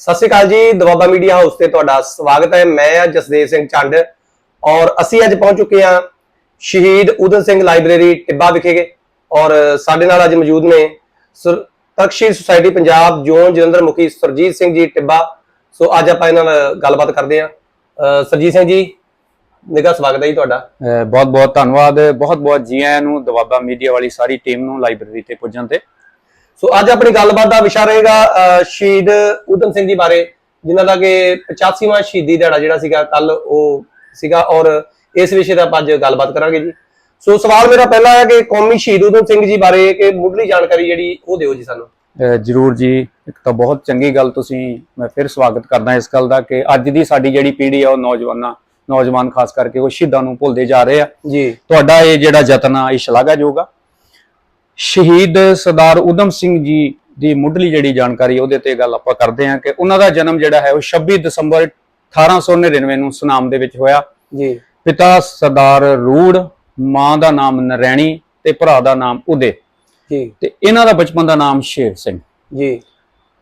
ਸਤਿ ਸ਼੍ਰੀ ਅਕਾਲ ਜੀ, Doaba media house ਤੇ ਤੁਹਾਡਾ ਸਵਾਗਤ ਹੈ। ਮੈਂ ਹਾਂ ਜਸਦੇਵ ਸਿੰਘ ਚੰਡ ਔਰ ਅਸੀਂ ਅੱਜ ਪਹੁੰਚ ਚੁੱਕੇ ਹਾਂ ਸ਼ਹੀਦ ਉਦਮ ਸਿੰਘ ਲਾਇਬ੍ਰੇਰੀ ਟਿੱਬਾ ਵਿਖੇ ਔਰ ਸਾਡੇ ਨਾਲ ਅੱਜ ਮੌਜੂਦ ਨੇ ਤਰਕਸ਼ੀਲ ਸੁਸਾਇਟੀ ਪੰਜਾਬ ਜੋਨ ਜਲੰਧਰ ਮੁਖੀ ਸਰਜੀਤ ਸਿੰਘ ਜੀ ਟਿੱਬਾ। ਸੋ ਅੱਜ ਆਪਾਂ ਇਹਨਾਂ ਨਾਲ ਗੱਲਬਾਤ ਕਰਦੇ ਹਾਂ। ਅਹ ਸਰਜੀਤ ਸਿੰਘ ਜੀ, ਨਿੱਘਾ ਸਵਾਗਤ ਹੈ ਜੀ ਤੁਹਾਡਾ। ਬਹੁਤ ਬਹੁਤ ਧੰਨਵਾਦ। ਬਹੁਤ ਬਹੁਤ ਜੀ ਆਇਆਂ ਨੂੰ ਦਵਾਬਾ ਮੀਡੀਆ ਵਾਲੀ ਸਾਰੀ ਟੀਮ ਨੂੰ ਲਾਇਬ੍ਰੇਰੀ ਤੇ ਪੁੱਜਣ ਤੇ। ਸੋ ਅੱਜ ਆਪਣੀ ਗੱਲਬਾਤ ਦਾ ਵਿਸ਼ਾ ਰਹੇਗਾ ਸ਼ਹੀਦ ਉਦਮ ਸਿੰਘ ਜੀ ਬਾਰੇ ਜਿਨ੍ਹਾਂ ਦਾ ਕਿ 85ਵਾਂ ਸ਼ਹੀਦੀ ਦਿਹਾੜਾ ਜਿਹੜਾ ਸੀਗਾ ਕੱਲ ਉਹ ਸੀਗਾ ਔਰ ਇਸ ਵਿਸ਼ੇ ਆਪਾਂ ਅੱਜ ਗੱਲਬਾਤ ਕਰਾਂਗੇ ਜੀ। ਸੋ ਸਵਾਲ ਮੇਰਾ ਪਹਿਲਾ ਹੈ ਕਿ ਕੌਮੀ ਸ਼ਹੀਦ ਉਦਮ ਸਿੰਘ ਜੀ ਬਾਰੇ ਕਿ ਮੁੱਢਲੀ ਜਾਣਕਾਰੀ ਜਿਹੜੀ ਉਹ ਦਿਓ ਜੀ ਸਾਨੂੰ। ਜਰੂਰ ਜੀ ਇੱਕ ਤਾਂ ਬਹੁਤ ਚੰਗੀ ਗੱਲ ਤੁਸੀਂ ਮੈਂ ਫਿਰ ਸਵਾਗਤ ਕਰਦਾ ਇਸ ਗੱਲ ਦਾ ਕਿ ਅੱਜ ਦੀ ਸਾਡੀ ਜਿਹੜੀ ਪੀੜ੍ਹੀ ਆ ਉਹ ਨੌਜਵਾਨਾਂ ਨੌਜਵਾਨ ਖਾਸ ਕਰਕੇ ਉਹ ਸ਼ਹੀਦਾਂ ਨੂੰ ਭੁੱਲਦੇ ਜਾ ਰਹੇ ਆ। ਜੀ। ਤੁਹਾਡਾ ਇਹ ਜਿਹੜਾ ਯਤਨ ਆ ਇਹ ਸ਼ਲਾਘਾਯੋਗ ਆ। ਸ਼ਹੀਦ ਸਰਦਾਰ ਉਦਮ ਸਿੰਘ ਜੀ ਦੀ ਮੁੱਢਲੀ ਜਿਹੜੀ ਜਾਣਕਾਰੀ ਉਹਦੇ ਤੇ ਗੱਲ ਆਪਾਂ ਕਰਦੇ ਹਾਂ ਕਿ ਉਹਨਾਂ ਦਾ ਜਨਮ ਜਿਹੜਾ ਹੈ ਉਹ 26 ਦਸੰਬਰ 1899 ਨੂੰ ਸੁਨਾਮ ਦੇ ਵਿੱਚ ਹੋਇਆ। ਜੀ। ਪਿਤਾ ਸਰਦਾਰ ਰੂੜ ਮਾਂ ਦਾ ਨਾਮ ਨਰੈਣੀ ਤੇ ਭਰਾ ਦਾ ਨਾਮ ਉਦੇ। ਜੀ। ਤੇ ਇਹਨਾਂ ਦਾ ਬਚਪਨ ਦਾ ਨਾਮ ਸ਼ੇਰ ਸਿੰਘ। ਜੀ।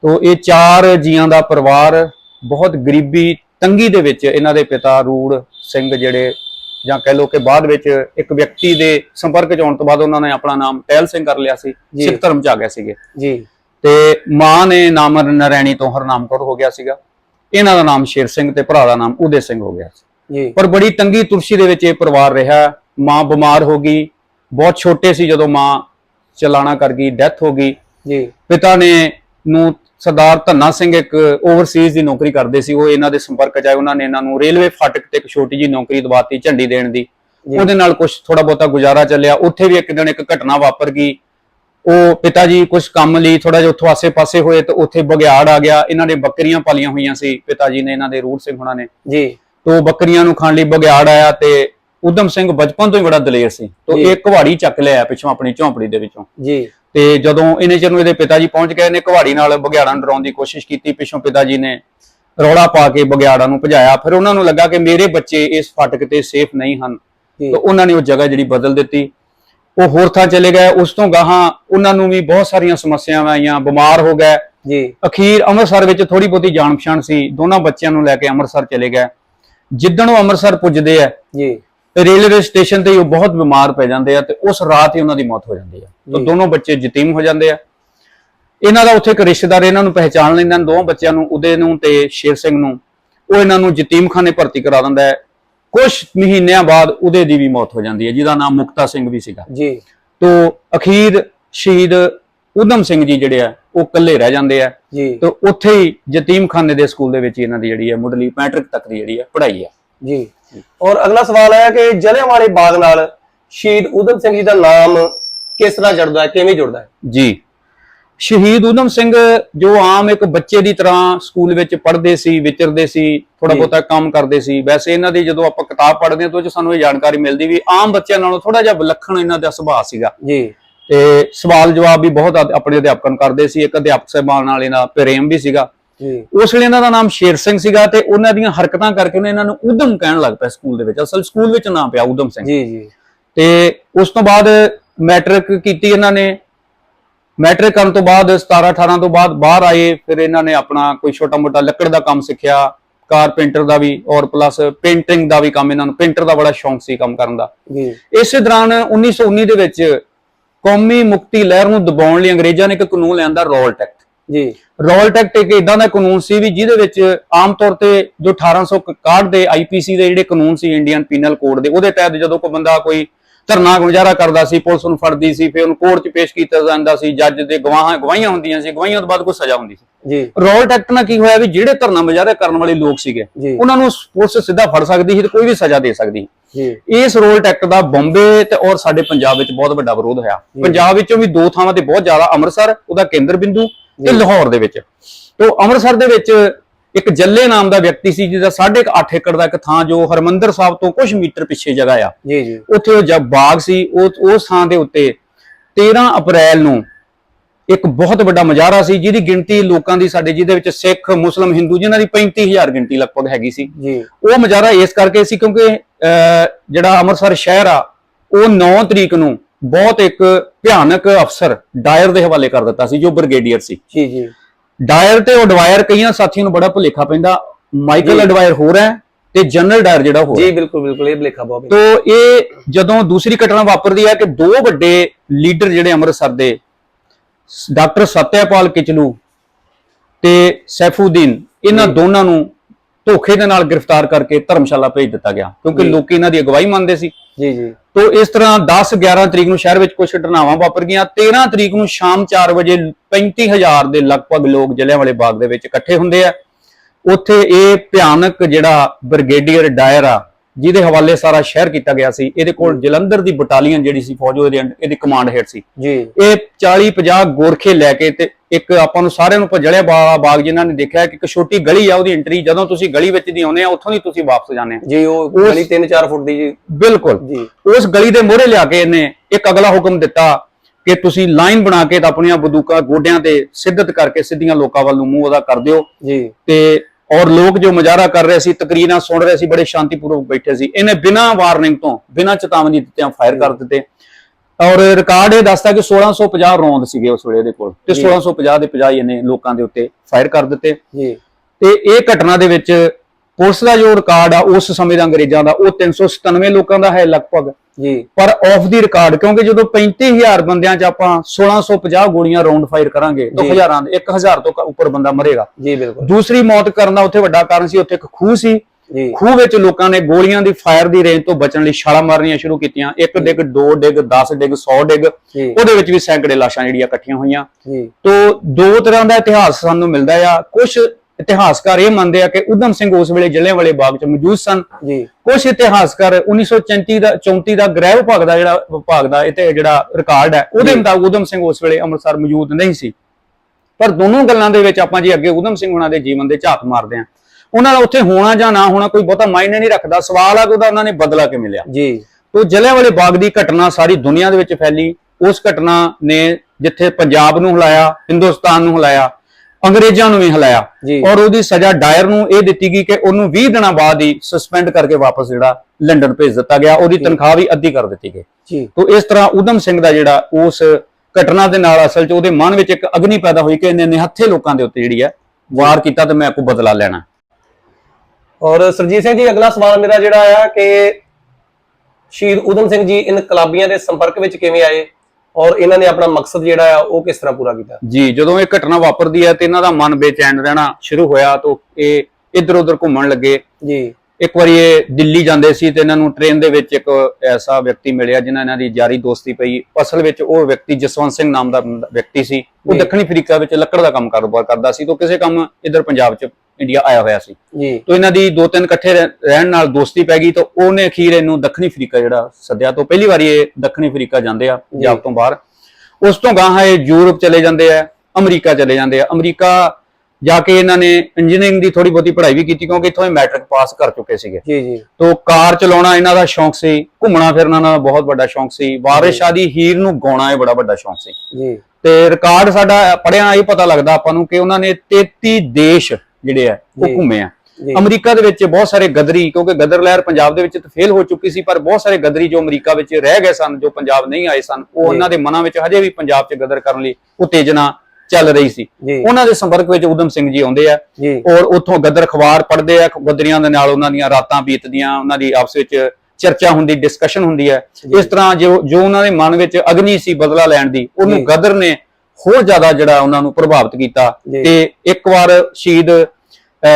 ਤੋ ਇਹ ਚਾਰ ਜੀਆਂ ਦਾ ਪਰਿਵਾਰ ਬਹੁਤ ਗਰੀਬੀ ਤੰਗੀ ਦੇ ਵਿੱਚ ਇਹਨਾਂ ਦੇ ਪਿਤਾ ਰੂੜ ਸਿੰਘ ਜਿਹੜੇ ਜਾਂ ਕਹਿ ਲਓ ਕਿ ਬਾਅਦ ਵਿੱਚ ਇੱਕ ਵਿਅਕਤੀ ਦੇ ਸੰਪਰਕ ਚ ਆਉਣ ਤੋਂ ਬਾਅਦ ਉਹਨਾਂ ਨੇ ਆਪਣਾ ਨਾਮ ਟਹਿਲ ਸਿੰਘ ਕਰ ਲਿਆ ਸੀ। ਸਿੱਖ ਧਰਮ ਚ ਆ ਗਏ ਸੀਗੇ। ਜੀ। ਤੇ ਮਾਂ ਨੇ ਨਾਮ ਨਰੈਣੀ ਤੋਂ ਹਰਨਾਮ ਕੌਰ ਹੋ ਗਿਆ ਸੀਗਾ। ਇਹਨਾਂ ਦਾ ਨਾਮ ਸ਼ੇਰ ਸਿੰਘ ਤੇ ਭਰਾ ਦਾ ਨਾਮ ਉਦੇ ਸਿੰਘ ਹੋ ਗਿਆ ਸੀ। ਜੀ। ਪਰ ਬੜੀ ਤੰਗੀ ਤੁਰਸ਼ੀ ਦੇ ਵਿੱਚ ਇਹ ਪਰਿਵਾਰ ਰਿਹਾ। ਮਾਂ ਬਿਮਾਰ ਹੋ ਗਈ। ਬਹੁਤ ਛੋਟੇ ਸੀ ਜਦੋਂ ਮਾਂ ਚਲਾਣਾ ਕਰ ਗਈ ਡੈਥ ਹੋ ਗਈ। ਜੀ। ਪਿਤਾ ਨੇ ਨੂੰ ਸਰਦਾਰ ਧੰਨਾ ਸਿੰਘ ਇੱਕ ਓਵਰਸੀਜ਼ ਦੀ ਨੌਕਰੀ ਕਰਦੇ ਸੀ ਉਹ ਇਹਨਾਂ ਦੇ ਸੰਪਰਕ ਚ ਆਏ ਉਹਨਾਂ ਨੇ ਇਹਨਾਂ ਨੂੰ ਰੇਲਵੇ ਫਾਟਕ ਤੇ ਇੱਕ ਛੋਟੀ ਜੀ ਨੌਕਰੀ ਦਵਾਤੀ ਝੰਡੀ ਦੇਣ ਦੀ। ਉਹਦੇ ਨਾਲ ਕੁਝ ਥੋੜਾ ਬਹੁਤਾ ਗੁਜ਼ਾਰਾ ਚੱਲਿਆ। ਉੱਥੇ ਵੀ ਇੱਕ ਦਿਨ ਇੱਕ ਘਟਨਾ ਵਾਪਰ ਗਈ। ਉਹ ਪਿਤਾ ਜੀ ਕੁਝ ਕੰਮ ਲਈ ਥੋੜਾ ਜਿਹਾ ਉੱਥੋਂ ਆਸੇ-ਪਾਸੇ ਹੋਏ ਤੇ ਉੱਥੇ ਬਗਿਆੜ ਆ ਗਿਆ। ਇਹਨਾਂ ਨੇ ਬੱਕਰੀਆਂ ਪਾਲੀਆਂ ਹੋਈਆਂ ਸੀ ਪਿਤਾ ਜੀ ਨੇ ਇਹਨਾਂ ਦੇ ਰੂੜ ਸਿੰਘ ਹੁਣਾਂ ਨੇ। ਜੀ। ਤੋ ਬੱਕਰੀਆਂ ਨੂੰ ਖਾਣ ਲਈ ਬਗਿਆੜ ਆਇਆ ਤੇ ਉਦਮ ਸਿੰਘ ਬਚਪਨ ਤੋਂ ਹੀ ਬੜਾ ਦਲੇਰ ਸੀ। ਤੋ। ਇਹ ਘਵਾੜੀ ਚੱਕ ਲਿਆ ਪਿੱਛੋਂ ਆਪਣੀ ਝੌਂਪੜੀ ਦੇ ਵਿੱਚੋਂ। ਜੀ। ਤੇ ਜਦੋਂ ਇਹਨੇ ਚਿਰ ਨੂੰ ਇਹਦੇ ਪਿਤਾ ਜੀ ਪਹੁੰਚ ਗਏ ਨੇ ਘਵਾੜੀ ਨਾਲ ਬਗਿਆੜਾਂ ਨੂੰ ਡਰਾਉਣ ਦੀ ਕੋਸ਼ਿਸ਼ ਕੀਤੀ ਪਿੱਛੋਂ ਪਿਤਾ ਜੀ ਨੇ। ਰੌਲਾ ਪਾ ਕੇ ਬਗਿਆੜਾਂ ਨੂੰ ਭਜਾਇਆ। ਫਿਰ ਉਹਨਾਂ ਨੂੰ ਲੱਗਾ ਕਿ ਮੇਰੇ ਬੱਚੇ ਇਸ ਫਾਟਕ ਤੇ ਸੇਫ ਨਹੀਂ ਹਨ। ਤਾਂ ਉਹਨਾਂ ਨੇ ਉਹ ਜਗ੍ਹਾ ਜਿਹੜੀ ਬਦਲ ਦਿੱਤੀ। ਉਹ ਹੋਰ ਥਾਂ ਚਲੇ ਗਏ। ਉਸ ਤੋਂ ਗਾਹਾਂ ਉਹਨਾਂ ਨੂੰ ਵੀ ਬਹੁਤ ਸਾਰੀਆਂ ਸਮੱਸਿਆਵਾਂ ਆਈਆਂ। ਬਿਮਾਰ ਹੋ ਗਏ। ਜੀ। ਅਖੀਰ ਅੰਮ੍ਰਿਤਸਰ ਵਿੱਚ ਥੋੜੀ ਬਹੁਤੀ ਜਾਣ ਪਛਾਣ ਸੀ। ਦੋਨਾਂ ਬੱਚਿਆਂ ਨੂੰ ਲੈ ਕੇ ਅੰਮ੍ਰਿਤਸਰ ਚਲੇ ਗਏ। ਜਿੱਦਣ ਉਹ ਅੰਮ੍ਰਿਤਸਰ ਪੁੱਜਦੇ ਆ ਜੀ। ਰੇਲਵੇ ਸਟੇਸ਼ਨ ਤੇ ਹੀ ਉਹ ਬਹੁਤ ਬਿਮਾਰ ਪੈ ਜਾਂਦੇ ਆ ਤੇ ਉਸ ਰਾਤ ਹੀ ਉਹਨਾਂ ਦੀ ਮੌਤ ਹੋ ਜਾਂਦੀ ਆ। ਤਾਂ। ਦੋਨੋਂ ਬੱਚੇ ਯਤੀਮ ਹੋ ਜਾਂਦੇ ਆ। ਇਹਨਾਂ ਦਾ ਉੱਥੇ ਇੱਕ ਰਿਸ਼ਤੇਦਾਰ ਇਹਨਾਂ ਨੂੰ ਪਹਿਚਾਣ ਲੈਂਦਾ ਦੋਵਾਂ ਬੱਚਿਆਂ ਨੂੰ ਉਦੇ ਨੂੰ ਤੇ ਸ਼ੇਰ ਸਿੰਘ ਨੂੰ। ਉਹ ਇਹਨਾਂ ਨੂੰ ਯਤੀਮਖਾਨੇ ਭਰਤੀ ਕਰਾ ਦਿੰਦਾ ਹੈ। ਕੁਝ ਮਹੀਨਿਆਂ ਬਾਅਦ ਉਦੇ ਦੀ ਵੀ ਮੌਤ ਹੋ ਜਾਂਦੀ ਹੈ ਜਿਹਦਾ ਨਾਮ ਮੁਕਤਾ ਸਿੰਘ ਵੀ ਸੀਗਾ। ਜੀ। ਤੋਂ ਅਖੀਰ ਸ਼ਹੀਦ ਉਦਮ ਸਿੰਘ ਜੀ ਜਿਹੜੇ ਆ ਉਹ ਇਕੱਲੇ ਰਹਿ ਜਾਂਦੇ ਆ। ਜੀ। ਤੇ ਉੱਥੇ ਹੀ ਯਤੀਮਖਾਨੇ ਦੇ ਸਕੂਲ ਦੇ ਵਿੱਚ ਇਹਨਾਂ ਦੀ ਜਿਹੜੀ ਹੈ ਮੁੱਢਲੀ ਮੈਟ੍ਰਿਕ ਤੱਕ ਦੀ ਜਿਹੜੀ ਹੈ ਪੜ੍ਹਾਈ ਹੈ ਜੀ। ਔਰ ਅਗਲਾ ਸਵਾਲ ਹੈ ਕਿ ਜਲਿਆਂਵਾਲੇ ਬਾਗ ਨਾਲ ਸ਼ਹੀਦ ਉਦਮ ਸਿੰਘ ਜੀ ਦਾ ਨਾਮ ਕਿਸ ਤਰ੍ਹਾਂ ਜੁੜਦਾ ਹੈ ਕਿਵੇਂ ਜੁੜਦਾ ਹੈ? ਜੀ। ਸ਼ਹੀਦ ਉਦਮ ਸਿੰਘ ਜੋ ਆਮ ਇੱਕ ਬੱਚੇ ਦੀ ਤਰ੍ਹਾਂ ਸਕੂਲ ਵਿੱਚ ਪੜ੍ਹਦੇ ਸੀ ਵਿਚਰਦੇ ਸੀ ਥੋੜਾ। ਬਹੁਤਾ ਕੰਮ ਕਰਦੇ ਸੀ ਵੈਸੇ ਇਹਨਾਂ ਦੀ ਜਦੋਂ ਆਪਾਂ ਕਿਤਾਬ ਪੜ੍ਹਦੇ ਹਾਂ ਤਾਂ ਉਹ 'ਚ ਸਾਨੂੰ ਇਹ ਜਾਣਕਾਰੀ ਮਿਲਦੀ ਵੀ ਆਮ ਬੱਚਿਆਂ ਨਾਲੋਂ ਥੋੜਾ ਜਿਹਾ ਵਿਲੱਖਣ ਇਹਨਾਂ ਦਾ ਸੁਭਾਅ ਸੀਗਾ। ਜੀ। ਤੇ ਸਵਾਲ ਜਵਾਬ ਵੀ ਬਹੁਤ ਆਪਣੇ ਅਧਿਆਪਕਾਂ ਨੂੰ ਕਰਦੇ ਸੀ ਇੱਕ ਅਧਿਆਪਕ ਸਾਹਿਬਾਨ ਨਾਲ ਇਹਨਾਂ ਪ੍ਰੇਮ ਵੀ ਸੀਗਾ। ਉਸ ਵੇਲੇ ਇਹਨਾਂ ਦਾ ਨਾਮ ਸ਼ੇਰ ਸਿੰਘ ਸੀਗਾ ਤੇ ਉਹਨਾਂ ਦੀਆਂ ਹਰਕਤਾਂ ਕਰਕੇ ਉਹਨੇ ਇਹਨਾਂ ਨੂੰ ਉਦਮ ਕਹਿਣ ਲੱਗ ਪਿਆ ਸਕੂਲ ਦੇ ਵਿੱਚ। ਅਸਲ ਸਕੂਲ ਵਿੱਚ ਨਾਮ ਪਿਆ ਉਦਮ ਸਿੰਘ। ਜੀ ਜੀ। ਤੇ ਉਸ ਤੋਂ ਬਾਅਦ ਮੈਟ੍ਰਿਕ ਕੀਤੀ ਇਹਨਾਂ ਨੇ। ਮੈਟ੍ਰਿਕ ਕਰਨ ਤੋਂ ਬਾਅਦ 17 18 ਤੋਂ ਬਾਅਦ ਬਾਹਰ ਆਏ ਫਿਰ ਇਹਨਾਂ ਨੇ ਆਪਣਾ ਕੋਈ ਛੋਟਾ ਮੋਟਾ ਲੱਕੜ ਦਾ ਕੰਮ ਸਿੱਖਿਆ ਕਾਰਪੈਂਟਰ ਦਾ ਵੀ ਔਰ ਪਲੱਸ ਪੇਂਟਿੰਗ ਦਾ ਵੀ ਕੰਮ ਇਹਨਾਂ ਨੂੰ। ਪੇਂਟਰ ਦਾ ਬੜਾ ਸ਼ੌਂਕ ਸੀ ਕੰਮ ਕਰਨ ਦਾ। ਜੀ। ਇਸੇ ਦੌਰਾਨ 1919 ਦੇ ਵਿੱਚ ਕੌਮੀ ਮੁਕਤੀ ਲਹਿਰ ਨੂੰ ਦਬਾਉਣ ਲਈ ਅੰਗਰੇਜ਼ਾਂ ਨੇ ਇੱਕ ਕਾਨੂੰਨ ਲਿਆਂਦਾ ਰੋਲਟ ਐਕਟ ਜੀ। ਰੋਲਟ ਐਕਟ ਇੱਕ ਇਦਾਂ ਦਾ ਕਾਨੂੰਨ ਸੀ ਵੀ ਜਿਹਦੇ ਵਿੱਚ ਆਮ ਤੌਰ ਤੇ ਜੋ 1861 ਦੇ ਆਈਪੀਸੀ ਦੇ ਜਿਹੜੇ ਕਾਨੂੰਨ ਸੀ ਇੰਡੀਅਨ ਪੀਨਲ ਕੋਡ ਦੇ ਉਹਦੇ ਤਹਿਤ ਜਦੋਂ ਕੋਈ ਬੰਦਾ ਕੋਈ ਧਰਨਾ ਗੁਜ਼ਾਰਾ ਕਰਦਾ ਸੀ ਪੁਲਿਸ ਨੂੰ ਫੜਦੀ ਸੀ ਫਿਰ ਉਹਨੂੰ ਕੋਰਟ 'ਚ ਪੇਸ਼ ਕੀਤਾ ਜਾਂਦਾ ਸੀ ਜੱਜ ਦੇ ਗਵਾਹਾਂ ਗਵਾਹੀਆਂ ਹੁੰਦੀਆਂ ਸੀ ਗਵਾਹੀਆਂ ਤੋਂ ਬਾਅਦ ਕੋਈ ਸਜ਼ਾ ਹੁੰਦੀ ਸੀ। ਜੀ। ਰੋਲਟ ਐਕਟ ਨਾਲ ਕੀ ਹੋਇਆ ਵੀ ਜਿਹੜੇ ਧਰਨਾ ਮੁਜ਼ਾਹਰਾ ਕਰਨ ਵਾਲੇ ਲੋਕ ਸੀਗੇ। ਉਹਨਾਂ ਨੂੰ ਪੁਲਿਸ ਸਿੱਧਾ ਫੜ ਸਕਦੀ ਸੀ ਤੇ ਕੋਈ ਵੀ ਸਜ਼ਾ ਦੇ ਸਕਦੀ ਸੀ। ਜੀ। ਇਸ ਰੋਲਟ ਐਕਟ ਦਾ ਬੰਬੇ ਤੇ ਔਰ ਸਾਡੇ ਪੰਜਾਬ ਵਿੱਚ ਬਹੁਤ ਵੱਡਾ ਵਿਰੋਧ ਹੋਇਆ। ਪੰਜਾਬ ਵਿੱਚੋਂ ਵੀ ਦੋ ਥਾਵਾਂ ਤੇ ਬਹੁਤ ਜ਼ਿਆਦਾ ਅੰਮ੍ਰਿਤਸਰ ਉਹਦਾ ਕੇਂਦਰ ਬਿੰਦੂ ਤੇ ਲਾਹੌਰ ਦੇ ਵਿੱਚ। ਤੋਂ ਅੰਮ੍ਰਿਤਸਰ ਦੇ ਵਿੱਚ ਇੱਕ ਜੱਲੇ ਨਾਮ ਦਾ ਵਿਅਕਤੀ ਸੀ ਜਿਹਦਾ 8.5 ਏਕੜ ਦਾ ਇੱਕ ਥਾਂ ਜੋ ਹਰਮੰਦਰ ਸਾਹਿਬ ਤੋਂ ਕੁਝ ਮੀਟਰ ਪਿੱਛੇ ਜਗ੍ਹਾ ਆ। ਜੀ ਜੀ। ਉੱਥੇ ਉਹ ਜਬ ਬਾਗ ਸੀ ਉਹ ਉਸ ਥਾਂ ਦੇ ਉੱਤੇ 13 ਅਪ੍ਰੈਲ ਨੂੰ ਇੱਕ ਬਹੁਤ ਵੱਡਾ ਮੁਜ਼ਾਹਰਾ ਸੀ ਜਿਹਦੀ ਗਿਣਤੀ ਲੋਕਾਂ ਦੀ ਸਾਡੇ ਜਿਹਦੇ ਵਿੱਚ ਸਿੱਖ ਮੁਸਲਮ ਹਿੰਦੂ ਜਿਨ੍ਹਾਂ ਦੀ 35000 ਗਿਣਤੀ ਲਗਭਗ ਹੈਗੀ ਸੀ। ਜੀ। ਉਹ ਮੁਜ਼ਾਹਰਾ ਇਸ ਕਰਕੇ ਸੀ ਕਿਉਂਕਿ ਜਿਹੜਾ ਅੰਮ੍ਰਿਤਸਰ ਸ਼ਹਿਰ ਆ ਉਹ 9 ਤਰੀਕ ਨੂੰ ਬਹੁਤ ਇੱਕ ਭਿਆਨਕ ਅਫਸਰ ਡਾਇਰ ਦੇ ਹਵਾਲੇ ਕਰ ਦਿੱਤਾ ਸੀ ਜੋ ਬ੍ਰਿਗੇਡੀਅਰ ਸੀ ਜੀ ਜੀ ਡਾਇਰ ਤੇ ਅਡਵਾਇਰ ਕਈਆਂ ਸਾਥੀਆਂ ਨੂੰ ਬੜਾ ਭੁਲੇਖਾ ਪੈਂਦਾ ਮਾਈਕਲ। ਅਡਵਾਇਰ ਹੋਰ ਹੈ ਤੇ ਜਨਰਲ ਡਾਇਰ ਜਿਹੜਾ ਹੋਰ ਹੈ। ਜੀ ਬਿਲਕੁਲ ਬਿਲਕੁਲ ਇਹ ਬਲੇਖਾ ਬਹੁਤ ਹੈ। ਤੋ ਇਹ ਜਦੋਂ ਦੂਸਰੀ ਘਟਨਾ ਵਾਪਰਦੀ ਹੈ ਕਿ ਦੋ ਵੱਡੇ ਲੀਡਰ ਜਿਹੜੇ ਅੰਮ੍ਰਿਤਸਰ ਦੇ ਡਾਕਟਰ ਸਤਿਆਪਾਲ ਕਿਚਲੂ ਤੇ ਸੈਫੂਦੀਨ ਇਹਨਾਂ ਦੋਨਾਂ ਨੂੰ ਧੋਖੇ ਦੇ ਨਾਲ ਗ੍ਰਿਫਤਾਰ ਕਰਕੇ ਧਰਮਸ਼ਾਲਾ ਭੇਜ ਦਿੱਤਾ ਗਿਆ ਕਿਉਂਕਿ। ਲੋਕੀ ਇਹਨਾਂ ਦੀ ਅਗਵਾਈ ਮੰਨਦੇ ਸੀ ਜੀ ਜੀ। ਤੋਂ ਇਸ ਤਰ੍ਹਾਂ 10 11 ਤਰੀਕ ਨੂੰ ਸ਼ਹਿਰ ਵਿੱਚ ਕੁਝ ਘਟਨਾਵਾਂ ਵਾਪਰ ਗਈਆਂ। 13 ਤਰੀਕ ਨੂੰ ਸ਼ਾਮ 4 ਵਜੇ 35000 ਦੇ ਲਗਭਗ ਲੋਕ ਜਲਿਆਂਵਾਲੇ ਬਾਗ ਦੇ ਵਿੱਚ ਇਕੱਠੇ ਹੁੰਦੇ ਆ। ਉੱਥੇ ਇਹ ਭਿਆਨਕ ਜਿਹੜਾ ਬ੍ਰਿਗੇਡੀਅਰ ਡਾਇਰ ਆ ਜਿਹਦੇ ਹਵਾਲੇ ਸਾਰਾ ਸ਼ਹਿਰ ਕੀਤਾ ਗਿਆ ਸੀ ਇਹਦੇ ਕੋਲ ਜਲੰਧਰ ਦੀ ਬਟਾਲੀਅਨ ਜਿਹੜੀ ਸੀ ਫੌਜ ਉਹਦੇ ਇਹਦੀ ਕਮਾਂਡ ਹੇਠ ਸੀ। ਜੀ। ਇਹ 40 50 ਗੋਰਖੇ ਲੈ ਕੇ ਤੇ ਇੱਕ ਆਪਾਂ ਨੂੰ ਸਾਰਿਆਂ ਨੂੰ ਜਲਿਆ ਬਾਗ ਜਿਨ੍ਹਾਂ ਨੇ ਦੇਖਿਆ ਕਿ ਇੱਕ ਛੋਟੀ ਗਲੀ ਆ ਉਹਦੀ ਐਂਟਰੀ ਜਦੋਂ ਤੁਸੀਂ ਗਲੀ ਵਿੱਚ ਦੀ ਆਉਂਦੇ ਆ ਉੱਥੋਂ ਦੀ ਤੁਸੀਂ ਵਾਪਸ ਜਾਂਦੇ ਆ। ਜੀ ਉਹ ਗਲੀ 3-4 ਫੁੱਟ ਦੀ ਜੀ। ਬਿਲਕੁਲ। ਜੀ। ਉਸ ਗਲੀ ਦੇ ਮੋਹਰੇ ਲਿਆ ਕੇ ਇਹਨੇ ਇੱਕ ਅਗਲਾ ਹੁਕਮ ਦਿੱਤਾ ਕਿ ਤੁਸੀਂ ਲਾਈਨ ਬਣਾ ਕੇ ਤਾਂ ਆਪਣੀਆਂ ਬੰਦੂਕਾਂ ਗੋਡਿਆਂ ਤੇ ਸਿੱਧਤ ਕਰਕੇ ਸਿੱਧੀਆਂ ਲੋਕਾਂ ਵੱਲ ਨੂੰ ਮੂੰਹ ਉਹਦਾ ਕਰ ਦਿਓ। ਜੀ। ਤੇ ਔਰ ਲੋਕ ਜੋ ਮੁਜ਼ਾਹਰਾ ਕਰ ਰਹੇ ਸੀ ਤਕਰੀਰਾਂ ਸੁਣ ਰਹੇ ਸੀ ਬੜੇ ਸ਼ਾਂਤੀਪੂਰਵਕ ਬੈਠੇ ਸੀ। ਇਹਨੇ ਬਿਨਾਂ ਵਾਰਨਿੰਗ ਤੋਂ ਬਿਨਾਂ ਚੇਤਾਵਨੀ ਦਿੱਤਿਆਂ ਫਾਇਰ ਕਰ ਦਿੱਤੇ। ਔਰ ਰਿਕਾਰਡ ਇਹ ਦੱਸਦਾ ਕਿ 1650 ਰੌਂਦ ਸੀਗੇ ਉਸ ਵੇਲੇ ਦੇ ਕੋਲ ਤੇ ਜੀ। 1650 ਦੇ 50 ਇਹਨੇ ਲੋਕਾਂ ਦੇ ਉੱਤੇ ਫਾਇਰ ਕਰ ਦਿੱਤੇ। ਜੀ। ਤੇ ਇਹ ਘਟਨਾ ਦੇ ਵਿੱਚ ਪੁਲਿਸ ਦਾ ਜੋ ਰਿਕਾਰਡ ਆ ਉਸ ਸਮੇਂ ਦਾ ਅੰਗਰੇਜ਼ਾਂ ਦਾ ਉਹ 397 ਲੋਕਾਂ ਦਾ ਹੈ ਲਗਭਗ। ਜੀ। ਪਰ ਆਫ ਦੀ ਰਿਕਾਰਡ ਕਿਉਂਕਿ ਜਦੋਂ 35000 ਬੰਦਿਆਂ 'ਚ ਆਪਾਂ 1650 ਗੋਲੀਆਂ ਰਾਉਂਡ ਫਾਇਰ ਕਰਾਂਗੇ ਤਾਂ। ਹਜ਼ਾਰਾਂ ਦੇ 1000 ਤੋਂ ਉੱਪਰ ਬੰਦਾ ਮਰੇਗਾ। ਜੀ ਬਿਲਕੁਲ। ਦੂਸਰੀ ਮੌਤ ਕਰਨ ਦਾ ਉੱਥੇ ਵੱਡਾ ਕਾਰਨ ਸੀ ਉੱਥੇ ਇੱਕ ਖੂਹ ਸੀ। ਜੀ। ਖੂਹ ਵਿੱਚ ਲੋਕਾਂ ਨੇ ਗੋਲੀਆਂ ਦੀ ਫਾਇਰ ਦੀ ਰੇਂਜ ਤੋਂ ਬਚਣ ਲਈ ਛਾਲਾਂ ਮਾਰਨੀਆਂ ਸ਼ੁਰੂ ਕੀਤੀਆਂ। ਇੱਕ ਡਿੱਗ ਦੋ ਡਿੱਗ 10 ਡਿੱਗ 100 ਡਿੱਗ। ਉਹਦੇ ਵਿੱਚ ਵੀ ਸੈਂਕੜੇ ਲਾਸ਼ਾਂ ਜਿਹੜੀਆਂ ਇਕੱਠੀਆਂ ਹੋਈਆਂ। ਜੀ। ਤੋ ਦੋ ਤਰ੍ਹਾਂ ਦਾ ਇਤਿਹਾਸ ਸਾਨੂੰ ਮਿਲਦਾ ਆ। ਕੁਝ ਇਤਿਹਾਸਕਾਰ ਇਹ ਮੰਨਦੇ ਆ ਕਿ ਉਦਮ ਸਿੰਘ ਉਸ ਵੇਲੇ ਜਲਿਆਂਵਾਲੇ ਬਾਗ 'ਚ ਮੌਜੂਦ ਸਨ। ਜੀ। ਕੁਝ ਇਤਿਹਾਸਕਾਰ 1934 ਦਾ 34 ਦਾ ਗ੍ਰਹਿ ਵਿਭਾਗ ਦਾ ਜਿਹੜਾ ਵਿਭਾਗ ਦਾ ਇਹ ਤੇ ਜਿਹੜਾ ਰਿਕਾਰਡ ਹੈ ਉਹਦੇ। ਮੁਤਾਬਕ ਉਦਮ ਸਿੰਘ ਉਸ ਵੇਲੇ ਅੰਮ੍ਰਿਤਸਰ ਮੌਜੂਦ ਨਹੀਂ ਸੀ। ਪਰ ਦੋਨੋਂ ਗੱਲਾਂ ਦੇ ਵਿੱਚ ਆਪਾਂ ਜੀ ਅੱਗੇ ਉਦਮ ਸਿੰਘ ਉਹਨਾਂ ਦੇ ਜੀਵਨ ਦੇ ਝਾਤ ਮਾਰਦੇ ਆ ਉਹਨਾਂ ਦਾ ਉੱਥੇ ਹੋਣਾ ਜਾਂ ਨਾ ਹੋਣਾ ਕੋਈ ਬਹੁਤਾ ਮਾਇਨੇ ਨਹੀਂ ਰੱਖਦਾ। ਸਵਾਲ ਆ ਕਿ ਉਹਦਾ ਉਹਨਾਂ ਨੇ ਬਦਲਾ ਕਿਵੇਂ ਲਿਆ? ਜੀ। ਤੋ ਜਲਿਆਂਵਾਲੇ ਬਾਗ ਦੀ ਘਟਨਾ ਸਾਰੀ ਦੁਨੀਆ ਦੇ ਵਿੱਚ ਫੈਲੀ। ਉਸ ਘਟਨਾ ਨੇ ਜਿੱਥੇ ਪੰਜਾਬ ਨੂੰ ਹਿਲਾਇਆ ਹਿੰਦੁਸਤਾਨ ਨੂੰ ਹਿਲਾਇਆ ਅੰਗਰੇਜ਼ਾਂ ਨੂੰ ਵੀ ਹਿਲਾਇਆ। ਔਰ ਉਹਦੀ ਸਜ਼ਾ ਡਾਇਰ ਨੂੰ ਇਹ ਦਿੱਤੀ ਗਈ ਕਿ ਉਹਨੂੰ 20 ਦਿਨਾਂ ਬਾਅਦ ਹੀ ਸਸਪੈਂਡ ਕਰਕੇ ਵਾਪਸ ਜਿਹੜਾ ਲੰਡਨ ਭੇਜ ਦਿੱਤਾ ਗਿਆ। ਉਹਦੀ ਤਨਖਾਹ ਵੀ ਅੱਧੀ ਕਰ ਦਿੱਤੀ ਗਈ। ਜੀ। ਤੋ ਇਸ ਤਰ੍ਹਾਂ ਉਦਮ ਸਿੰਘ ਦਾ ਜਿਹੜਾ ਉਸ ਘਟਨਾ ਦੇ ਨਾਲ ਅਸਲ 'ਚ ਉਹਦੇ ਮਨ ਵਿੱਚ ਇੱਕ ਅਗਨੀ ਪੈਦਾ ਹੋਈ ਕਿ ਇਹਨੇ ਨਿਹੱਥੇ ਲੋਕਾਂ ਦੇ ਉੱਤੇ ਜਿਹੜੀ ਹੈ ਵਾਰ ਕੀਤਾ ਤੇ ਮੈਂ ਕੋ ਬਦਲਾ ਲੈਣਾ। ਔਰ ਸਰਜੀਤ ਸਿੰਘ ਜੀ ਅਗਲਾ ਸਵਾਲ ਮੇਰਾ ਜਿਹੜਾ ਆ ਕਿ ਸ਼ਹੀਦ ਉਦਮ ਸਿੰਘ ਜੀ ਇਨਕਲਾਬੀਆਂ ਦੇ ਸੰਪਰਕ ਵਿੱਚ ਕਿਵੇਂ ਆਏ? ਔਰ ਇਹਨਾਂ ਨੇ ਆਪਣਾ ਮਕਸਦ ਜਿਹੜਾ ਆ ਉਹ ਕਿਸ ਤਰ੍ਹਾਂ ਪੂਰਾ ਕੀਤਾ? ਜੀ ਜਦੋਂ ਇਹ ਘਟਨਾ ਵਾਪਰਦੀ ਹੈ ਤੇ ਇਹਨਾਂ ਦਾ ਮਨ ਬੇਚੈਨ ਰਹਿਣਾ ਸ਼ੁਰੂ ਹੋਇਆ ਤਾਂ ਇਹ ਇੱਧਰ ਉੱਧਰ ਘੁੰਮਣ ਲੱਗੇ। ਜੀ। ਇੱਕ ਵਾਰੀ ਇਹ ਦਿੱਲੀ ਜਾਂਦੇ ਸੀ ਤੇ ਇਹਨਾਂ ਨੂੰ ਟ੍ਰੇਨ ਦੇ ਵਿੱਚ ਇੱਕ ਐਸਾ ਵਿਅਕਤੀ ਮਿਲਿਆ ਜਿਨ੍ਹਾਂ ਇਹਨਾਂ ਦੀ ਯਾਰੀ ਦੋਸਤੀ ਪਈ। ਅਸਲ ਵਿੱਚ ਉਹ ਵਿਅਕਤੀ ਜਸਵੰਤ ਸਿੰਘ ਨਾਮ ਦਾ ਵਿਅਕਤੀ ਸੀ। ਉਹ। ਦੱਖਣੀ ਅਫਰੀਕਾ ਵਿੱਚ ਲੱਕੜ ਦਾ ਕੰਮ ਕਾਰੋਬਾਰ ਕਰਦਾ ਸੀ। ਤੋਂ ਕਿਸੇ ਕੰਮ ਇੱਧਰ ਪੰਜਾਬ 'ਚ ਇੰਡੀਆ ਆਇਆ ਹੋਇਆ ਸੀ। ਜੀ। ਤੋਂ ਇਹਨਾਂ ਦੀ ਦੋ ਤਿੰਨ ਇਕੱਠੇ ਰਹਿ- ਰਹਿਣ ਨਾਲ ਦੋਸਤੀ ਪੈ ਗਈ ਤਾਂ ਉਹਨੇ ਅਖੀਰ ਇਹਨੂੰ ਦੱਖਣੀ ਅਫਰੀਕਾ ਜਿਹੜਾ ਸੱਦਿਆ ਤੋਂ ਪਹਿਲੀ ਵਾਰੀ ਇਹ ਦੱਖਣੀ ਅਫਰੀਕਾ ਜਾਂਦੇ ਆ ਪੰਜਾਬ ਤੋਂ ਬਾਹਰ। ਉਸ ਤੋਂ ਗਾਹਾਂ ਇਹ ਯੂਰਪ ਚਲੇ ਜਾਂਦੇ ਆ ਅਮਰੀਕਾ ਚਲੇ ਜਾਂਦੇ ਆ। ਅਮਰੀਕਾ ਜਾ ਕੇ ਇਹਨਾਂ ਨੇ ਇੰਜੀਨੀਅਰਿੰਗ ਦੀ ਥੋੜੀ ਬਹੁਤੀ ਪੜ੍ਹਾਈ ਵੀ ਕੀਤੀ ਕਿਉਂਕਿ ਇੱਥੋਂ ਇਹ ਮੈਟ੍ਰਿਕ ਪਾਸ ਕਰ ਚੁੱਕੇ ਸੀਗੇ। ਜੀ ਜੀ। ਤੋਂ ਕਾਰ ਚਲਾਉਣਾ ਇਹਨਾਂ ਦਾ ਸ਼ੌਂਕ ਸੀ ਘੁੰਮਣਾ ਫਿਰਨਾ ਇਹਨਾਂ ਦਾ ਬਹੁਤ ਵੱਡਾ ਸ਼ੌਂਕ ਸੀ ਵਾਰਿਸ ਸ਼ਾਹ ਦੀ ਹੀਰ ਨੂੰ ਗਾਉਣਾ ਇਹ ਬੜਾ ਵੱਡਾ ਸ਼ੌਂਕ ਸੀ। ਜੀ। ਤੇ ਰਿਕਾਰਡ ਸਾਡਾ ਪੜਿਆ ਇਹ ਪਤਾ ਲੱਗਦਾ ਆਪਾਂ ਨੂੰ ਕਿ ਉਹਨਾਂ ਨੇ 33 ਦੇਸ਼ ਜਿਹੜੇ ਆ ਉਹ। ਘੁੰਮੇ ਆ। ਅਮਰੀਕਾ ਦੇ ਵਿੱਚ ਬਹੁਤ ਸਾਰੇ ਗਦਰੀ ਕਿਉਂਕਿ ਗਦਰ ਲਹਿਰ ਪੰਜਾਬ ਦੇ ਵਿੱਚ ਤਾਂ ਫੇਲ ਹੋ ਚੁੱਕੀ ਸੀ ਪਰ ਬਹੁਤ ਸਾਰੇ ਗਦਰੀ ਜੋ ਅਮਰੀਕਾ ਵਿੱਚ ਰਹਿ ਗਏ ਸਨ ਜੋ ਪੰਜਾਬ ਨਹੀਂ ਆਏ ਸਨ ਉਹ। ਉਹਨਾਂ ਦੇ ਮਨਾਂ ਵਿੱਚ ਹਜੇ ਵੀ ਪੰਜਾਬ 'ਚ ਗਦਰ ਕਰਨ ਲਈ ਉਤੇਜਨਾ ਚੱਲ ਰਹੀ ਸੀ ਉਹਨਾਂ ਦੇ ਸੰਪਰਕ ਵਿੱਚ ਉਦਮ ਸਿੰਘ ਜੀ ਆਉਂਦੇ ਆ ਔਰ ਉੱਥੋਂ ਗਦਰ ਅਖਬਾਰ ਪੜ੍ਹਦੇ ਆ ਗਦਰੀਆਂ ਦੇ ਨਾਲ ਉਹਨਾਂ ਦੀਆਂ ਰਾਤਾਂ ਬੀਤਦੀਆਂ ਉਹਨਾਂ ਦੀ ਆਪਸ ਵਿੱਚ ਚਰਚਾ ਹੁੰਦੀ ਡਿਸਕਸ਼ਨ ਹੁੰਦੀ ਹੈ। ਇਸ ਤਰ੍ਹਾਂ ਜੋ ਜੋ ਉਹਨਾਂ ਦੇ ਮਨ ਵਿੱਚ ਅਗਨੀ ਸੀ ਬਦਲਾ ਲੈਣ ਦੀ ਉਹਨੂੰ। ਗਦਰ ਨੇ ਹੋਰ ਜ਼ਿਆਦਾ ਜਿਹੜਾ ਉਹਨਾਂ ਨੂੰ ਪ੍ਰਭਾਵਿਤ ਕੀਤਾ। ਤੇ ਇੱਕ ਵਾਰ ਸ਼ਹੀਦ